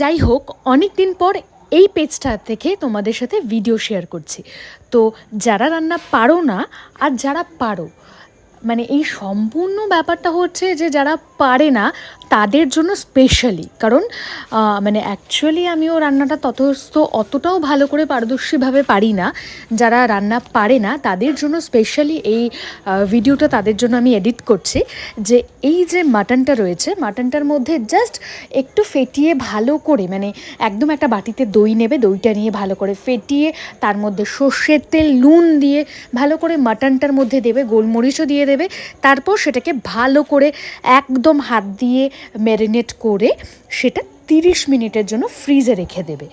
যাই হোক অনেক দিন পর এই পেজটা থেকে তোমাদের সাথে ভিডিও শেয়ার করছি। তো যারা রান্না পারো না, আর যারা পারো মানে এই সম্পূর্ণ ব্যাপারটা হচ্ছে যে যারা পারে না, তাদের জন্য স্পেশালি কারণ মানে অ্যাকচুয়ালি আমিও রান্নাটা ততস্থ অতটাও ভালো করে পারদর্শীভাবে পারি না। যারা রান্না পারে না, তাদের জন্য স্পেশালি এই ভিডিওটা তাদের জন্য আমি এডিট করছি যে এই যে মাটনটা রয়েছে মাটনটার মধ্যে জাস্ট একটু ফেটিয়ে ভালো করে মানে একদম একটা বাটিতে দই নেবে, দইটা নিয়ে ভালো করে ফেটিয়ে তার মধ্যে সর্ষের তেল, নুন দিয়ে ভালো করে মাটনটার মধ্যে দেবে, গোলমরিচও দিয়ে দেবে তারপর সেটাকে ভালো করে একদম হাত দিয়ে ম্যারিনেট করে সেটা তিরিশ মিনিটের জন্য ফ্রিজে রেখে দেবে।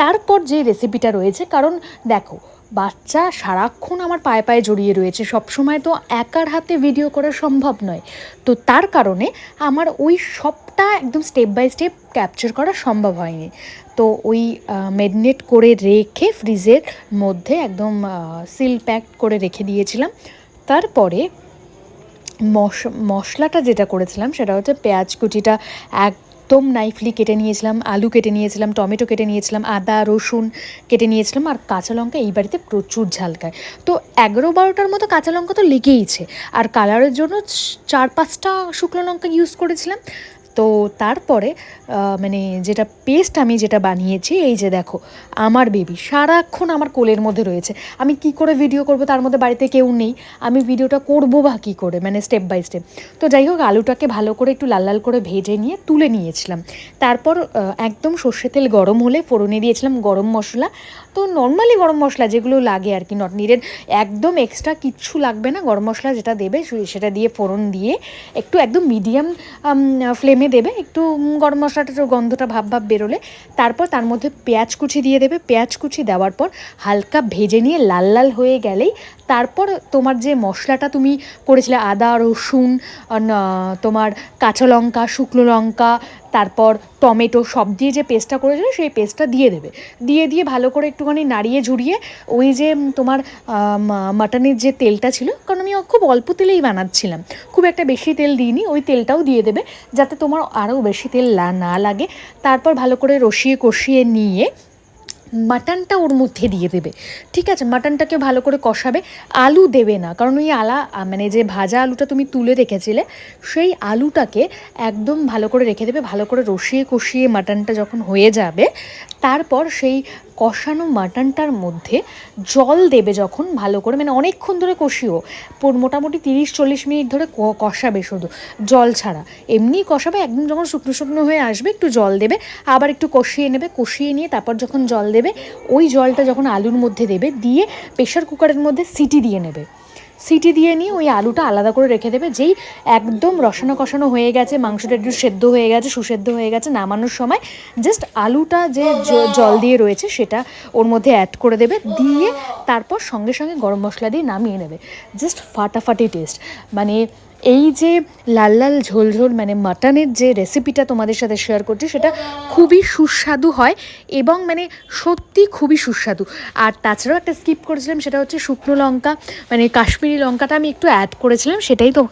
তারপর যে রেসিপিটা রয়েছে, কারণ দেখো, বাচ্চা সারাক্ষণ আমার পায়ে পায়ে জড়িয়ে রয়েছে, সবসময় তো একার হাতে ভিডিও করা সম্ভব নয়। তো তার কারণে আমার ওই সবটা একদম স্টেপ বাই স্টেপ ক্যাপচার করা সম্ভব হয়নি। তো ওই ম্যারিনেট করে রেখে ফ্রিজের মধ্যে একদম সিল প্যাক করে রেখে দিয়েছিলাম। তারপরে মশ, মশলাটা যেটা করেছিলাম সেটা হচ্ছে পেঁয়াজ কুচিটা এক একদম নাইফলি কেটে নিয়েছিলাম, আলু কেটে নিয়েছিলাম, টমেটো কেটে নিয়েছিলাম, আদা, রসুন কেটে নিয়েছিলাম আর কাঁচা লঙ্কা এই বাড়িতে প্রচুর ঝালকায় তো এগারো বারোটার মতো কাঁচা লঙ্কা তো লেগেইছে। আর কালারের জন্য চার পাঁচটা শুকনো লঙ্কা ইউজ করেছিলাম। তো তারপরে মানে যেটা পেস্ট আমি যেটা বানিয়েছি, এই যে দেখো, আমার বেবি সারাক্ষণ আমার কোলের মধ্যে রয়েছে। আমি কি করে ভিডিও করব? তার মধ্যে বাড়িতে কেউ নেই। আমি ভিডিওটা করব বা কী করে? মানে স্টেপ বাই স্টেপ তো যাই হোক, আলুটাকে ভালো করে একটু লাল লাল করে ভেজে নিয়ে তুলে নিয়েছিলাম। তারপর একদম সর্ষে তেল গরম হলে ফোড়নে দিয়েছিলাম গরম মশলা। তো নর্মালি গরম মশলা যেগুলো লাগে আর কি নট নিডেড একদম এক্সট্রা কিচ্ছু লাগবে না। গরম মশলা যেটা দেবে সেটা দিয়ে ফোড়ন দিয়ে একটু একদম মিডিয়াম ফ্লেমে দেবে, একটু গরম মশলাটার গন্ধটা ভাব ভাব বেরোলে, তারপর তার মধ্যে পেঁয়াজ কুচি দিয়ে দেবে। পেঁয়াজ কুচি দেওয়ার পর হালকা ভেজে নিয়ে লাল লাল হয়ে গেলেই তারপর তোমার যে মশলাটা তুমি করেছিলে, আদা, রসুন তোমার কাঁচা লঙ্কা, শুকনো লঙ্কা তারপর টমেটো সব দিয়ে যে পেস্টটা করেছিলে সেই পেস্টটা দিয়ে দেবে। দিয়ে দিয়ে ভালো করে একটুখানি নাড়িয়ে ঝুড়িয়ে ওই যে তোমার মাটনের যে তেলটা ছিল, কারণ আমি খুব অল্প তেলেই বানাচ্ছিলাম। খুব একটা বেশি তেল দিইনি, ওই তেলটাও দিয়ে দেবে যাতে তোমার আরও বেশি তেল না লাগে। তারপর ভালো করে রসিয়ে কষিয়ে নিয়ে মাটনটা ওর মধ্যে দিয়ে দেবে। ঠিক আছে, মাটনটাকে ভালো করে কষাবে। আলু দেবে না, কারণ ওই আলা মানে যে ভাজা আলুটা তুমি তুলে রেখেছিলে, সেই আলুটাকে একদম ভালো করে রেখে দেবে, ভালো করে রসিয়ে কষিয়ে মাটনটা যখন হয়ে যাবে তারপর সেই কষানো মাটনটার মধ্যে জল দেবে যখন ভালো করে মানে অনেকক্ষণ ধরে কষিও। মোটামুটি তিরিশ, চল্লিশ মিনিট ধরে কষাবে শুধু। জল ছাড়া। এমনি কষাবে, একদম যখন শুকনো শুকনো হয়ে আসবে, একটু জল দেবে, আবার একটু কষিয়ে নেবে, কষিয়ে নিয়ে তারপর যখন জল দেবে, ওই জলটা যখন আলুর মধ্যে দেবে, দিয়ে প্রেশার কুকারের মধ্যে সিটি দিয়ে নেবে। সিটি দিয়ে নিয়ে ওই আলুটা আলাদা করে রেখে দেবে, যেই একদম রসানো কষানো হয়ে গেছে, মাংসটা একটু সেদ্ধ হয়ে গেছে, সুসেদ্ধ হয়ে গেছে নামানোর সময় জাস্ট আলুটা যে জল দিয়ে রয়েছে সেটা ওর মধ্যে অ্যাড করে দেবে, দিয়ে তারপর সঙ্গে সঙ্গে গরম মশলা দিয়ে নামিয়ে নেবে জাস্ট ফাটাফাটি টেস্ট মানে এই যে লাল লাল ঝোল ঝোল মানে মাটনের যে রেসিপিটা তোমাদের সাথে শেয়ার করছি, সেটা খুবই সুস্বাদু হয় এবং মানে সত্যি খুবই সুস্বাদু। আর তাছাড়াও একটা স্কিপ করেছিলাম, সেটা হচ্ছে শুকনো লঙ্কা মানে কাশ্মীরি লঙ্কাটা আমি একটু অ্যাড করেছিলাম, সেটাই তো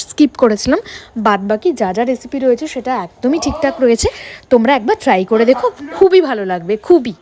স্কিপ করেছিলাম। বাদ বাকি যা যা রেসিপি রয়েছে, সেটা একদমই ঠিকঠাক রয়েছে। তোমরা একবার ট্রাই করে দেখো, খুবই ভালো লাগবে, খুবই।